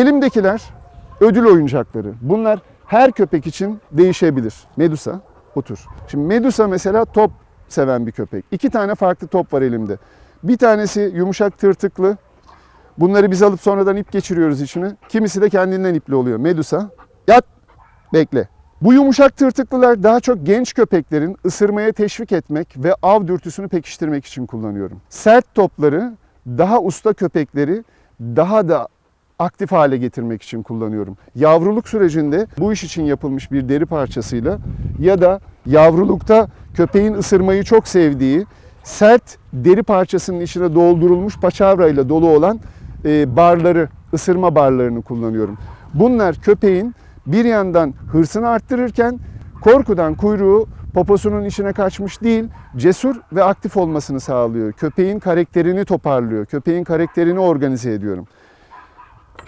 Elimdekiler ödül oyuncakları. Bunlar her köpek için değişebilir. Medusa, otur. Şimdi Medusa mesela top seven bir köpek. İki tane farklı top var elimde. Bir tanesi yumuşak tırtıklı. Bunları biz alıp sonradan ip geçiriyoruz içine. Kimisi de kendinden ipli oluyor. Medusa, yat, bekle. Bu yumuşak tırtıklılar daha çok genç köpeklerin ısırmaya teşvik etmek ve av dürtüsünü pekiştirmek için kullanıyorum. Sert topları daha usta köpekleri daha da aktif hale getirmek için kullanıyorum. Yavruluk sürecinde bu iş için yapılmış bir deri parçasıyla ya da yavrulukta köpeğin ısırmayı çok sevdiği sert deri parçasının içine doldurulmuş paçavra ile dolu olan e, barları, ısırma barlarını kullanıyorum. Bunlar köpeğin bir yandan hırsını arttırırken korkudan kuyruğu poposunun içine kaçmış değil, cesur ve aktif olmasını sağlıyor. Köpeğin karakterini toparlıyor. Köpeğin karakterini organize ediyorum.